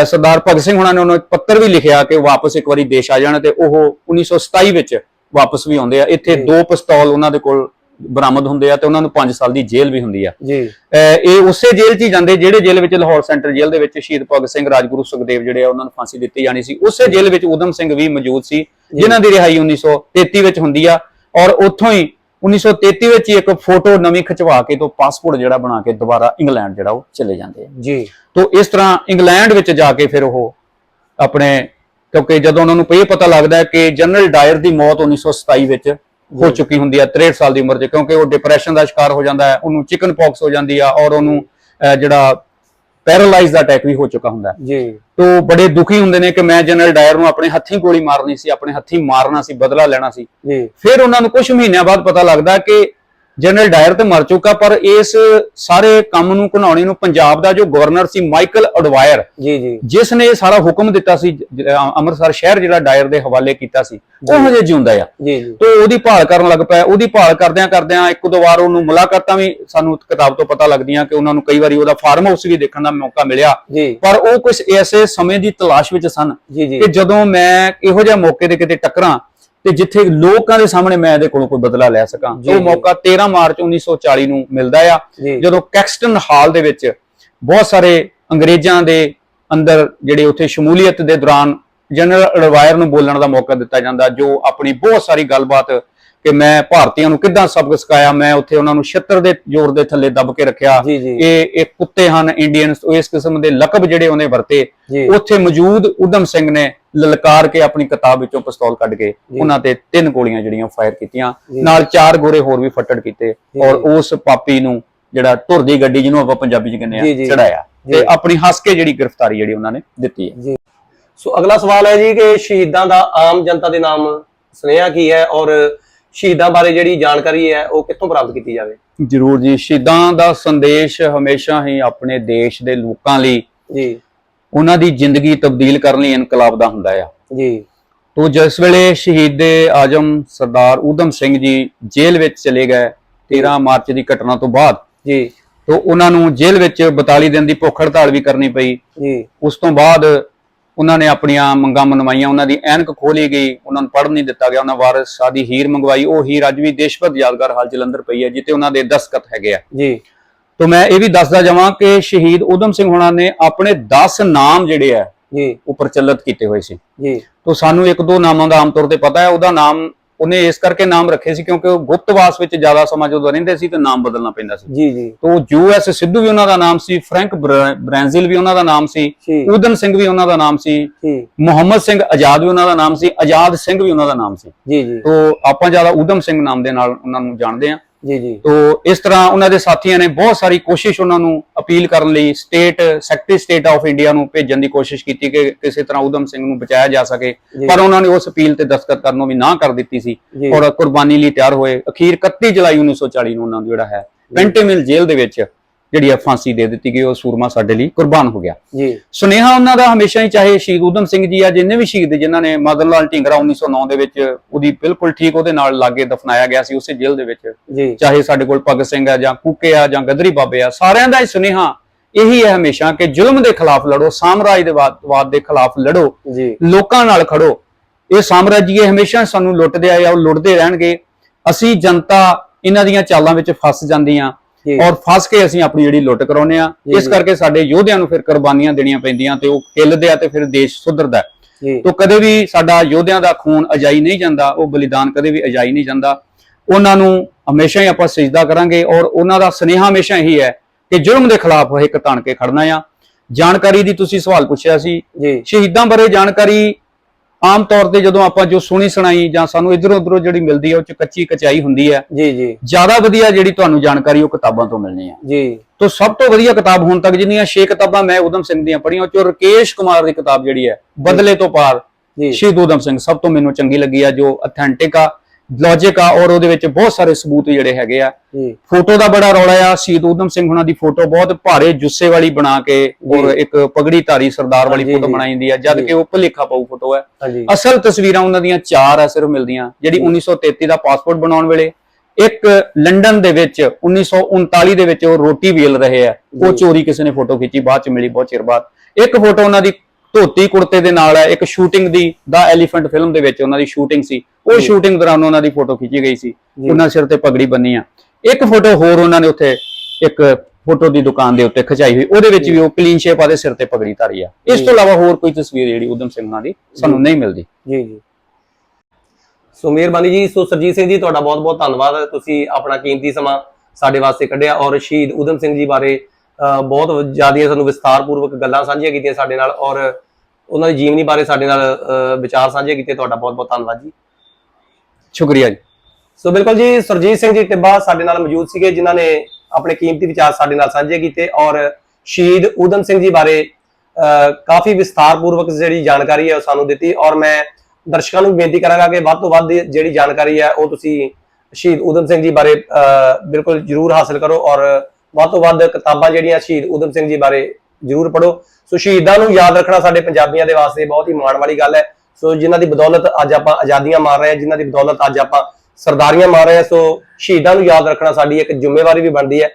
ਸਰਦਾਰ ਭਗਤ ਸਿੰਘ ਉਹਨਾਂ ਨੇ ਉਹਨੂੰ ਇੱਕ ਪੱਤਰ ਵੀ ਲਿਖਿਆ ਕਿ ਵਾਪਸ ਇੱਕ ਵਾਰੀ ਦੇਸ਼ ਆ ਜਾਣ ਤੇ ਉਹ 1927 ਵਿੱਚ ਵਾਪਸ ਵੀ ਆਉਂਦੇ ਆ ਇੱਥੇ। ਦੋ ਪਿਸਤੌਲ ਉਹਨਾਂ ਦੇ ਕੋਲ ਬਰਾਮਦ ਹੁੰਦੇ ਆ ਤੇ ਉਹਨਾਂ ਨੂੰ 5 ਸਾਲ ਦੀ ਜੇਲ੍ਹ ਵੀ ਹੁੰਦੀ ਆ। ਜੀ। ਇਹ ਉਸੇ ਜੇਲ੍ਹ 'ਚ ਹੀ ਜਾਂਦੇ ਜਿਹੜੇ ਜੇਲ੍ਹ ਵਿੱਚ ਲਾਹੌਰ ਸੈਂਟਰ ਜੇਲ੍ਹ ਦੇ ਵਿੱਚ ਸ਼ਹੀਦ ਭਗਤ ਸਿੰਘ ਰਾਜਗੁਰੂ ਸੁਖਦੇਵ ਜਿਹੜੇ ਆ ਉਹਨਾਂ ਨੂੰ ਫਾਂਸੀ ਦਿੱਤੀ ਜਾਣੀ ਸੀ। ਉਸੇ ਜੇਲ੍ਹ ਵਿੱਚ ਉਦਮ ਸਿੰਘ ਵੀ ਮੌਜੂਦ ਸੀ ਜਿਨ੍ਹਾਂ ਦੀ ਰਿਹਾਈ 1933 ਵਿੱਚ ਹੁੰਦੀ ਆ ਔਰ ਉੱਥੋਂ ਹੀ 1933 ਵਿੱਚ ਹੀ ਇੱਕ ਫੋਟੋ ਨਵੀਂ ਖਿਚਵਾ ਕੇ ਤੋਂ ਪਾਸਪੋਰਟ ਜਿਹੜਾ ਬਣਾ ਕੇ ਦੁਬਾਰਾ ਇੰਗਲੈਂਡ ਜਿਹੜਾ ਉਹ ਚਲੇ ਜਾਂਦੇ ਆ। ਜੀ। ਤੋਂ ਇਸ ਤਰ੍ਹਾਂ ਇੰਗਲੈਂਡ ਵਿੱਚ ਜਾ ਕੇ ਫਿਰ ਉਹ ਆਪਣੇ ਕਿਉਂਕਿ ਜਦੋਂ ਉਹਨਾਂ ਨੂੰ ਇਹ ਪਤਾ ਲੱਗਦਾ ਕਿ ਜਨਰਲ ਡਾਇਰ ਦੀ ਮੌਤ 1927 ਵਿੱਚ ਹੋ। ਚੁੱਕੀ ਹੁੰਦੀ ਹੈ 63 ਸਾਲ ਦੀ ਉਮਰ 'ਚ ਕਿਉਂਕਿ ਉਹ ਡਿਪਰੈਸ਼ਨ ਦਾ ਸ਼ਿਕਾਰ ਹੋ ਜਾਂਦਾ ਹੈ ਉਹਨੂੰ ਚਿਕਨ ਪੌਕਸ ਹੋ ਜਾਂਦੀ ਆ ਔਰ ਉਹਨੂੰ ਜਿਹੜਾ ਪੈਰਾਲਾਈਜ਼ ਦਾ ਅਟੈਕ ਵੀ ਹੋ ਚੁੱਕਾ ਹੁੰਦਾ ਜੀ। ਤੋਂ ਬੜੇ ਦੁਖੀ ਹੁੰਦੇ ਨੇ ਕਿ ਮੈਂ ਜਨਰਲ ਡਾਇਰ ਨੂੰ ਆਪਣੇ ਹੱਥੀਂ ਗੋਲੀ ਮਾਰਨੀ ਸੀ ਆਪਣੇ ਹੱਥੀਂ ਮਾਰਨਾ ਸੀ ਬਦਲਾ ਲੈਣਾ ਸੀ। ਜੀ। ਫਿਰ ਉਹਨਾਂ ਨੂੰ ਕੁਝ ਮਹੀਨਿਆਂ ਬਾਅਦ ਪਤਾ ਲੱਗਦਾ ਕਿ ਜਨਰਲ ਡਾਇਰ ਤੇ ਮਰ ਚੁੱਕਾ ਪਰ ਇਸ ਸਾਰੇ ਕੰਮ ਨੂੰ ਘਨਾਉਣੇ ਨੂੰ ਪੰਜਾਬ ਦਾ ਜੋ ਗਵਰਨਰ ਸੀ ਮਾਈਕਲ ਅਡਵਾਇਰ ਜੀ ਜੀ। ਜਿਸ ਨੇ ਇਹ ਸਾਰਾ ਹੁਕਮ ਦਿੱਤਾ ਸੀ ਅੰਮ੍ਰਿਤਸਰ ਸ਼ਹਿਰ ਜਿਹੜਾ ਡਾਇਰ ਦੇ ਹਵਾਲੇ ਕੀਤਾ ਸੀ ਉਹ ਹਜੇ ਜਿਉਂਦਾ ਆ। ਜੀ ਜੀ। ਤੇ ਉਹਦੀ ਭਾਲ ਕਰਨ ਲੱਗ ਪਿਆ ਉਹਦੀ ਭਾਲ ਕਰਦਿਆਂ ਕਰਦਿਆਂ ਇੱਕ ਦੋ ਵਾਰ ਉਹਨੂੰ ਮੁਲਾਕਾਤਾਂ ਵੀ ਸਾਨੂੰ ਕਿਤਾਬ ਤੋਂ ਪਤਾ ਲੱਗਦੀਆਂ ਕਿ ਉਹਨਾਂ ਨੂੰ ਕਈ ਵਾਰੀ ਉਹਦਾ ਫਾਰਮ ਹਾਊਸ ਵੀ ਦੇਖਣ ਦਾ ਮੌਕਾ ਮਿਲਿਆ। ਪਰ ਉਹ ਕੁਝ ਐਸੇ ਸਮੇਂ ਦੀ ਤਲਾਸ਼ ਵਿੱਚ ਸਨ ਜੀ ਜੀ। ਕਿ ਜਦੋਂ ਮੈਂ ਇਹੋ ਜਿਹੇ ਮੌਕੇ ਤੇ ਕਿਤੇ ਟੱਕਰਾਂ ਤੇ ਜਿੱਥੇ ਲੋਕਾਂ ਦੇ ਸਾਹਮਣੇ ਮੈਂ ਇਹਦੇ ਕੋਲੋਂ ਕੋਈ ਬਦਲਾ ਲੈ ਸਕਾਂ ਉਹ। ਮੌਕਾ 13 ਮਾਰਚ 1940 ਨੂੰ ਮਿਲਦਾ ਆ ਜਦੋਂ ਕੈਕਸਟਨ ਹਾਲ ਦੇ ਵਿੱਚ ਬਹੁਤ ਸਾਰੇ ਅੰਗਰੇਜ਼ਾਂ ਦੇ ਅੰਦਰ ਜਿਹੜੇ ਉੱਥੇ ਸ਼ਮੂਲੀਅਤ ਦੇ ਦੌਰਾਨ ਜਨਰਲ ਅਡਵਾਇਰ ਨੂੰ ਬੋਲਣ ਦਾ ਮੌਕਾ ਦਿੱਤਾ ਜਾਂਦਾ ਜੋ ਆਪਣੀ ਬਹੁਤ ਸਾਰੀ ਗੱਲਬਾਤ ਕਿ ਮੈਂ ਭਾਰਤੀਆਂ ਨੂੰ ਕਿੱਦਾਂ ਸਬਕ ਸਿਖਾਇਆ ਮੈਂ ਉੱਥੇ ਉਹਨਾਂ ਨੂੰ ਛੱਤਰ ਦੇ ਜ਼ੋਰ ਦੇ ਥੱਲੇ ਦੱਬ ਕੇ ਰੱਖਿਆ। ਇਹ ਇਹ ਕੁੱਤੇ ਹਨ ਇੰਡੀਅਨਸ ਇਸ ਕਿਸਮ ਦੇ ਲਕਬ ਜਿਹੜੇ ਉਹਨੇ ਵਰਤੇ। ਉੱਥੇ ਮੌਜੂਦ ਉਦਮ ਸਿੰਘ ਨੇ ਲਲਕਾਰ ਕੇ ਆਪਣੀ ਕਿਤਾਬ ਵਿੱਚੋਂ ਪਿਸਤੌਲ ਕੱਢ ਕੇ ਉਹਨਾਂ ਤੇ ਤਿੰਨ ਗੋਲੀਆਂ ਜਿਹੜੀਆਂ ਫਾਇਰ ਕੀਤੀਆਂ। ਨਾਲ ਚਾਰ ਗੋਰੇ ਹੋਰ ਵੀ ਫੱਟੜ ਕੀਤੇ ਔਰ ਉਸ ਪਾਪੀ ਨੂੰ ਜਿਹੜਾ ਧੁਰਦੀ ਗੱਡੀ ਜਿਹਨੂੰ ਆਪਾਂ ਪੰਜਾਬੀ ਚ ਕਹਿੰਦੇ। ਆ ਚੜਾਇਆ। ਤੇ ਆਪਣੀ ਹੱਸ ਕੇ ਜਿਹੜੀ ਗ੍ਰਿਫਤਾਰੀ ਜਿਹੜੀ ਉਹਨਾਂ ਨੇ ਦਿੱਤੀ ਹੈ। ਸੋ ਅਗਲਾ ਸਵਾਲ ਹੈ ਜੀ ਕਿ ਸ਼ਹੀਦਾਂ ਦਾ ਆਮ ਜਨਤਾ ਦੇ ਨਾਮ ਸੁਨੇਹਾ ਕੀ ਹੈ ਔਰ ਸ਼ਹੀਦਾਂ ਬਾਰੇ ਜਿਹੜੀ ਜਾਣਕਾਰੀ ਹੈ ਉਹ ਕਿੱਥੋਂ ਪ੍ਰਾਪਤ ਕੀਤੀ ਜਾਵੇ? ਜ਼ਰੂਰ ਜੀ ਸ਼ਹੀਦਾਂ ਦਾ ਸੰਦੇਸ਼ ਹਮੇਸ਼ਾ ਹੀ ਆਪਣੇ ਦੇਸ਼ ਦੇ ਲੋਕਾਂ ਲਈ ਜੀ। ਉਹਨਾਂ ਦੀ ਜ਼ਿੰਦਗੀ ਤਬਦੀਲ ਕਰਨ ਲਈ ਇਨਕਲਾਬ ਦਾ ਹੁੰਦਾ ਆ। ਜੀ। ਤੋ ਜਿਸ ਵੇਲੇ ਸ਼ਹੀਦ ਆਜਮ ਸਰਦਾਰ ਊਧਮ ਸਿੰਘ ਜੀ ਜੇਲ੍ਹ ਵਿੱਚ ਚਲੇ ਗਏ 13 ਮਾਰਚ ਦੀ ਘਟਨਾ ਤੋਂ ਬਾਅਦ ਜੀ। ਤੋ ਉਹਨਾਂ ਨੂੰ ਜੇਲ੍ਹ ਵਿੱਚ 42 ਦਿਨ ਦੀ ਭੁੱਖ ਹੜਤਾਲ ਵੀ ਕਰਨੀ ਪਈ। ਜੀ। ਉਸ ਤੋਂ ਬਾਅਦ ਉਹਨਾਂ ਨੇ ਆਪਣੀਆਂ ਮੰਗਾਂ ਮਨਵਾਈਆਂ ਉਹਨਾਂ ਦੀ ਐਨਕ ਖੋਲੀ ਗਈ ਉਹਨਾਂ ਨੂੰ ਪੜ੍ਹਨ ਨਹੀਂ ਦਿੱਤਾ ਗਿਆ ਉਹਨਾਂ ਵਾਰਿਸ ਸਾਦੀ ਹੀਰ ਮੰਗਵਾਈ ਉਹ ਹੀਰ ਅੱਜ ਵੀ ਦੇਸ਼ਭਰ ਯਾਦਗਾਰ ਹਾਲ ਜਲੰਧਰ ਪਈ ਹੈ ਜਿੱਤੇ ਉਹਨਾਂ ਦੇ ਦਸਖਤ ਹੈਗੇ ਆ। ਜੀ। ਤੋ ਮੈਂ ਇਹ ਵੀ ਦੱਸਦਾ ਜਾਵਾਂ ਕਿ ਸ਼ਹੀਦ ਊਧਮ ਸਿੰਘ ਹੋਣਾ ਨੇ ਆਪਣੇ 10 ਨਾਮ ਜਿਹੜੇ ਆ ਜੀ। ਉਹ ਪ੍ਰਚਲਿਤ ਕੀਤੇ ਹੋਏ ਸੀ। ਜੀ। ਤੋ ਸਾਨੂੰ ਇੱਕ ਦੋ ਨਾਮਾਂ ਦਾ ਆਮ ਤੌਰ ਤੇ ਪਤਾ ਹੈ ਉਹਦਾ ਨਾਮ ਉਹਨੇ ਇਸ ਕਰਕੇ ਨਾਮ ਰੱਖੇ ਸੀ ਕਿਉਂਕਿ ਉਹ ਗੁਪਤਵਾਸ ਵਿੱਚ ਜ਼ਿਆਦਾ ਸਮਾਂ ਜਦੋਂ ਰਹਿੰਦੇ ਸੀ ਤੇ ਨਾਮ ਬਦਲਣਾ ਪੈਂਦਾ ਸੀ। ਜੀ ਜੀ। ਤੋ ਯੂਐਸ ਸਿੱਧੂ ਵੀ ਉਹਨਾਂ ਦਾ ਨਾਮ ਸੀ ਫ੍ਰੈਂਕ ਬ੍ਰ- ਬ੍ਰਾਂਜ਼ਿਲ ਵੀ ਉਹਨਾਂ ਦਾ ਨਾਮ ਸੀ ਊਧਮ ਸਿੰਘ ਵੀ ਉਹਨਾਂ ਦਾ ਨਾਮ ਸੀ ਮੁਹੰਮਦ ਸਿੰਘ ਆਜ਼ਾਦ ਵੀ ਉਹਨਾਂ ਦਾ ਨਾਮ ਸੀ ਆਜ਼ਾਦ ਸਿੰਘ ਵੀ ਉਹਨਾਂ ਦਾ ਨਾਮ ਸੀ। ਜੀ ਜੀ। ਤੋ ਆਪਾਂ ਜ਼ਿਆਦਾ ਊਧਮ ਸਿੰਘ ਨਾਮ ਦੇ ਨਾਲ ਉਹਨਾਂ ਨੂੰ ਜਾਣਦੇ ਹਾਂ। ਜੀ ਜੀ ਤੋ ਇਸ ਤਰ੍ਹਾਂ ਉਹਨਾਂ ਦੇ ਸਾਥੀਆਂ ਨੇ ਬਹੁਤ ਸਾਰੀ ਕੋਸ਼ਿਸ਼ ਉਹਨਾਂ ਨੂੰ ਅਪੀਲ ਕਰਨ ਲਈ state secretary state of India ਨੂੰ ਭੇਜਣ ਦੀ ਕੋਸ਼ਿਸ਼ ਕੀਤੀ ਕਿ ਕਿਸੇ ਤਰ੍ਹਾਂ ਊਧਮ ਸਿੰਘ ਨੂੰ ਬਚਾਇਆ ਜਾ ਸਕੇ। ਪਰ ਉਹਨਾਂ ਨੇ ਉਸ ਅਪੀਲ ਤੇ ਦਸਤਖਤ ਕਰਨ ਨੂੰ ਵੀ ਨਾ ਕਰ ਦਿੱਤੀ ਸੀ। ਔਰ ਕੁਰਬਾਨੀ ਲਈ ਤਿਆਰ ਹੋਏ ਅਖੀਰ 31 ਜੁਲਾਈ 1940 ਨੂੰ ਉਹਨਾਂ ਨੂੰ ਜਿਹੜਾ ਹੈ ਪੈਂਟੇਮਿਲ ਜੇਲ੍ਹ ਦੇ ਵਿੱਚ ਜਿਹੜੀ ਹੈ ਫਾਂਸੀ ਦੇ ਦਿੱਤੀ ਗਈ ਉਹ ਸੂਰਮਾ ਸਾਡੇ ਲਈ ਕੁਰਬਾਨ ਹੋ ਗਿਆ। ਜੀ। ਸੁਨੇਹਾ ਉਹਨਾਂ ਦਾ ਹਮੇਸ਼ਾ ਹੀ ਚਾਹੇ ਸ਼ਹੀਦ ਊਧਮ ਸਿੰਘ ਜੀ ਆ ਜਿੰਨੇ ਵੀ ਸ਼ਹੀਦ ਜਿਨ੍ਹਾਂ ਨੇ ਮਦਨ ਲਾਲ ਢੀਂਗਰਾ 1909 ਦੇ ਵਿੱਚ ਉਹਦੀ ਬਿਲਕੁਲ ਠੀਕ ਉਹਦੇ ਨਾਲ ਲਾਗੇ ਦਫਨਾਇਆ ਗਿਆ ਸੀ ਉਸੇ ਜੇਲ੍ਹ ਦੇ ਵਿੱਚ। ਜੀ। ਚਾਹੇ ਸਾਡੇ ਕੋਲ ਭਗਤ ਸਿੰਘ ਆ ਜਾਂ ਕੂਕੇ ਆ ਜਾਂ ਗਦਰੀ ਬਾਬੇ ਆ ਸਾਰਿਆਂ ਦਾ ਹੀ ਸੁਨੇਹਾ ਇਹੀ ਹੈ ਹਮੇਸ਼ਾ ਕਿ ਜ਼ੁਲਮ ਦੇ ਖਿਲਾਫ ਲੜੋ ਸਾਮਰਾਜਵਾਦ ਦੇ ਖਿਲਾਫ ਲੜੋ ਜੀ। ਲੋਕਾਂ ਨਾਲ ਖੜੋ। ਇਹ ਸਾਮਰਾਜੀਏ ਹਮੇਸ਼ਾ ਸਾਨੂੰ ਲੁੱਟਦੇ ਆਏ ਆ ਉਹ ਲੁੱਟਦੇ ਰਹਿਣਗੇ। ਅਸੀਂ ਜਨਤਾ ਇਹਨਾਂ ਦੀਆਂ ਚਾਲਾਂ ਵਿੱਚ ਫਸ ਜਾਂਦੀਆਂ ਔਰ ਫਸ ਕੇ ਅਸੀਂ ਆਪਣੀ ਜਿਹੜੀ ਲੁੱਟ ਕਰਾਉਂਦੇ ਆ ਇਸ। ਕਰਕੇ ਸਾਡੇ ਯੋਧਿਆਂ ਨੂੰ ਫਿਰ ਕੁਰਬਾਨੀਆਂ ਦੇਣੀਆਂ ਪੈਂਦੀਆਂ ਤੇ ਉਹ ਹਿੱਲਦੇ ਆ ਤੇ ਫਿਰ ਦੇਸ਼ ਸੁਧਰਦਾ ਹੈ। ਤੋ ਕਦੇ ਵੀ ਸਾਡਾ ਯੋਧਿਆਂ ਦਾ ਖੂਨ ਅਜਾਈ ਨਹੀਂ ਜਾਂਦਾ ਉਹ ਬਲੀਦਾਨ ਕਦੇ ਵੀ ਅਜਾਈ ਨਹੀਂ ਜਾਂਦਾ। ਉਹਨਾਂ ਨੂੰ ਹਮੇਸ਼ਾ ਹੀ ਆਪਾਂ ਸਜਦਾ ਕਰਾਂਗੇ ਔਰ ਉਹਨਾਂ ਦਾ ਸੁਨੇਹਾ ਹਮੇਸ਼ਾ ਇਹੀ ਹੈ ਕਿ ਜੁਰਮ ਦੇ ਖਿਲਾਫ ਇੱਕ ਤਣ ਕੇ ਖੜਨਾ ਆ। ਜਾਣਕਾਰੀ ਦੀ ਤੁਸੀਂ ਸਵਾਲ ਪੁੱਛਿਆ ਸੀ। ਜੀ। ਸ਼ਹੀਦਾਂ ਬਾਰੇ ਜਾਣਕਾਰੀ ਆਮ ਤੌਰ ਤੇ ਜਦੋਂ ਆਪਾਂ ਜੋ ਸੁਣੀ ਸੁਣਾਈ ਜਾਂ ਸਾਨੂੰ ਇਧਰੋਂ ਉਧਰੋਂ ਜਿਹੜੀ ਮਿਲਦੀ ਹੈ ਉਹ ਚ ਕੱਚੀ ਕਚਾਈ ਹੁੰਦੀ ਹੈ ਜੀ ਜੀ। ਜ਼ਿਆਦਾ ਵਧੀਆ ਜਿਹੜੀ ਤੁਹਾਨੂੰ ਜਾਣਕਾਰੀ ਉਹ ਕਿਤਾਬਾਂ ਤੋਂ ਮਿਲਣੀ ਹੈ ਜੀ। ਤੋਂ ਸਭ ਤੋਂ ਵਧੀਆ ਕਿਤਾਬ ਹੁਣ ਤੱਕ ਜਿੰਨੀਆਂ 6 ਕਿਤਾਬਾਂ ਮੈਂ ਉਦਮ ਸਿੰਘ ਦੀਆਂ ਪੜ੍ਹੀਆਂ ਉਹ ਚੋਂ ਰਕੇਸ਼ ਕੁਮਾਰ ਦੀ ਕਿਤਾਬ ਜਿਹੜੀ ਹੈ ਬਦਲੇ ਤੋਂ ਪਾਰ ਜੀ। ਸ਼ਹੀਦ ਉਦਮ ਸਿੰਘ ਸਭ ਤੋਂ ਮੈਨੂੰ ਚੰਗੀ ਲੱਗੀ ਆ ਜੋ ਅਥੈਂਟਿਕ ਆ ਲੌਜੀਕ ਆ ਔਰ ਉਹਦੇ ਵਿੱਚ ਬਹੁਤ ਸਾਰੇ ਸਬੂਤ ਜਿਹੜੇ ਹੈਗੇ ਆ ਫੋਟੋ ਦਾ ਬੜਾ ਰੌਲਾ ਆ ਸ਼ਹੀਦ ਉਦਮ ਸਿੰਘ ਹੁਣਾਂ ਦੀ ਫੋਟੋ ਬਹੁਤ ਭਾਰੇ ਜੁੱਸੇ ਵਾਲੀ ਬਣਾ ਕੇ ਔਰ। ਇੱਕ ਪਗੜੀ ਧਾਰੀ ਸਰਦਾਰ ਵਾਲੀ ਫੋਟੋ। ਬਣਾਈ ਜਾਂਦੀ ਆ ਜਦ। ਕਿ ਉਹ ਭੁਲੇਖਾ ਪਾਉ ਫੋਟੋ ਹੈ ਅਸਲ ਤਸਵੀਰਾਂ ਉਹਨਾਂ ਦੀਆਂ ਚਾਰ ਆ ਸਿਰਫ ਮਿਲਦੀਆਂ ਜਿਹੜੀ 1933 ਦਾ ਪਾਸਪੋਰਟ ਬਣਾਉਣ ਵੇਲੇ ਇੱਕ ਲੰਡਨ ਦੇ ਵਿੱਚ 1939 ਦੇ ਵਿੱਚ ਉਹ ਰੋਟੀ ਵੇਲ ਰਹੇ ਆ ਉਹ। ਚੋਰੀ ਕਿਸੇ ਨੇ ਫੋਟੋ ਖਿੱਚੀ ਬਾਅਦ ਚ ਮਿਲੀ ਬਹੁਤ ਚਿਰ ਬਾਅਦ ਇੱਕ ਫੋਟੋ ਉਹਨਾਂ ਦੀ ਧੋਤੀ ਕੁੜਤੇ ਦੇ ਨਾਲ ਹੈ ਇੱਕ ਸ਼ੂਟਿੰਗ ਦੀ ਦਾ ਐਲੀਫੈਂਟ ਫਿਲਮ ਦੇ ਵਿੱਚ ਉਹਨਾਂ ਦੀ ਸ਼ੂਟਿੰਗ ਸੀ। ਉਹ। ਸ਼ੂਟਿੰਗ ਦੌਰਾਨ ਉਹਨਾਂ ਦੀ ਫੋਟੋ ਖਿੱਚੀ ਗਈ ਸੀ। ਉਹਨਾਂ ਸਿਰ ਤੇ ਪਗੜੀ ਬੰਨੀ ਆ। ਇੱਕ ਫੋਟੋ ਹੋਰ ਉਹਨਾਂ ਨੇ ਉੱਥੇ ਇੱਕ ਫੋਟੋ ਦੀ ਦੁਕਾਨ ਦੇ ਉੱਤੇ ਖਿਚਾਈ ਹੋਈ। ਉਹਦੇ ਵਿੱਚ ਵੀ ਉਹ ਕਲੀਨ ਸ਼ੇਪ ਆਦੇ ਸਿਰ ਤੇ ਪਗੜੀ ਧਾਰੀ ਆ। ਇਸ। ਤੋਂ ਇਲਾਵਾ ਹੋਰ ਕੋਈ ਤਸਵੀਰ ਜਿਹੜੀ ਉਦਮ ਸਿੰਘ ਉਹਨਾਂ ਦੀ ਸਾਨੂੰ ਨਹੀਂ ਮਿਲਦੀ। ਜੀ ਜੀ। ਸੋ ਮਿਹਰਬਾਨੀ ਜੀ। ਸੋ ਸਰਜੀਤ ਸਿੰਘ ਜੀ ਤੁਹਾਡਾ ਬਹੁਤ ਬਹੁਤ ਧੰਨਵਾਦ। ਤੁਸੀਂ ਆਪਣਾ ਕੀਮਤੀ ਸਮਾਂ ਸਾਡੇ ਵਾਸਤੇ ਕੱਢਿਆ ਔਰ ਸ਼ਹੀਦ ਉਦਮ ਸਿੰਘ ਜੀ ਬਾਰੇ ਬਹੁਤ ਜ਼ਿਆਦੀਆਂ ਸਾਨੂੰ ਵਿਸਤਾਰਪੂਰਵਕ ਗੱਲਾਂ ਸਾਂਝੀਆਂ ਕੀਤੀਆਂ ਸਾਡੇ ਨਾਲ ਔਰ ਉਹਨਾਂ ਦੀ ਜੀਵਨੀ ਬਾਰੇ ਸਾਡੇ ਨਾਲ ਵਿਚਾਰ ਸਾਂਝੇ ਕੀਤੇ। ਤੁਹਾਡਾ ਬਹੁਤ ਬਹੁਤ ਧੰਨਵਾਦ ਜੀ। ਸ਼ੁਕਰੀਆ ਜੀ। ਸੋ ਬਿਲਕੁਲ ਜੀ ਸਰਜੀਤ ਸਿੰਘ ਜੀ ਟਿੱਬਾ ਸਾਡੇ ਨਾਲ ਮੌਜੂਦ ਸੀਗੇ ਜਿਨ੍ਹਾਂ ਨੇ ਆਪਣੇ ਕੀਮਤੀ ਵਿਚਾਰ ਸਾਡੇ ਨਾਲ ਸਾਂਝੇ ਕੀਤੇ ਔਰ ਸ਼ਹੀਦ ਊਧਮ ਸਿੰਘ ਜੀ ਬਾਰੇ ਅਹ, ਕਾਫੀ ਵਿਸਥਾਰਪੂਰਵਕ ਜਿਹੜੀ ਜਾਣਕਾਰੀ ਹੈ ਉਹ ਸਾਨੂੰ ਦਿੱਤੀ ਔਰ ਮੈਂ ਦਰਸ਼ਕਾਂ ਨੂੰ ਬੇਨਤੀ ਕਰਾਂਗਾ ਕਿ ਵੱਧ ਤੋਂ ਵੱਧ ਜਿਹੜੀ ਜਾਣਕਾਰੀ ਹੈ ਉਹ ਤੁਸੀਂ ਸ਼ਹੀਦ ਊਧਮ ਸਿੰਘ ਜੀ ਬਾਰੇ ਬਿਲਕੁਲ ਜਰੂਰ ਹਾਸਲ ਕਰੋ ਔਰ ਵੱਧ ਤੋਂ ਵੱਧ ਕਿਤਾਬਾਂ ਜਿਹੜੀਆਂ ਸ਼ਹੀਦ ਊਧਮ ਸਿੰਘ ਜੀ ਬਾਰੇ ਜਰੂਰ ਪੜੋ ਸੋ ਸ਼ਹੀਦਾਂ ਨੂੰ ਯਾਦ ਰੱਖਣਾ ਸਾਡੇ ਪੰਜਾਬੀਆਂ ਦੇ ਵਾਸਤੇ ਬਹੁਤ ਹੀ ਮਾਣ ਵਾਲੀ ਗੱਲ ਹੈ। ਸੋ ਜਿਨ੍ਹਾਂ ਦੀ ਬਦੌਲਤ ਅੱਜ ਆਪਾਂ ਆਜ਼ਾਦੀਆਂ ਮਾਰ ਰਹੇ ਹਾਂ ਜਿਨ੍ਹਾਂ ਦੀ ਬਦੌਲਤ ਅੱਜ ਆਪਾਂ ਸਰਦਾਰੀਆਂ ਮਾਰ ਰਹੇ ਹਾਂ ਸੋ ਸ਼ਹੀਦਾਂ ਨੂੰ ਯਾਦ ਰੱਖਣਾ ਸਾਡੀ ਇੱਕ ਜ਼ਿੰਮੇਵਾਰੀ ਵੀ ਬਣਦੀ ਹੈ।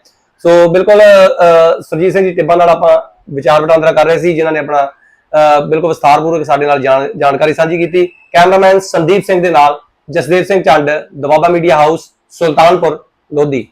ਸੋ ਬਿਲਕੁਲ ਅਹ, ਸਰਜੀਤ ਸਿੰਘ ਜੀ ਟਿੱਬਾ ਨਾਲ ਆਪਾਂ ਵਿਚਾਰ ਵਟਾਂਦਰਾ ਕਰ ਰਹੇ ਸੀ ਜਿਨ੍ਹਾਂ ਨੇ ਆਪਣਾ ਅਹ, ਬਿਲਕੁਲ ਵਿਸਤਾਰਪੂਰਵਕ ਸਾਡੇ ਨਾਲ ਜਾਣ- ਜਾਣਕਾਰੀ ਸਾਂਝੀ ਕੀਤੀ। ਕੈਮਰਾਮੈਨ ਸੰਦੀਪ ਸਿੰਘ ਦੇ ਨਾਲ ਜਸਦੇਵ ਸਿੰਘ ਚੰਡ ਦਵਾਬਾ ਮੀਡੀਆ ਹਾਊਸ ਸੁਲਤਾਨਪੁਰ ਲੋਧੀ।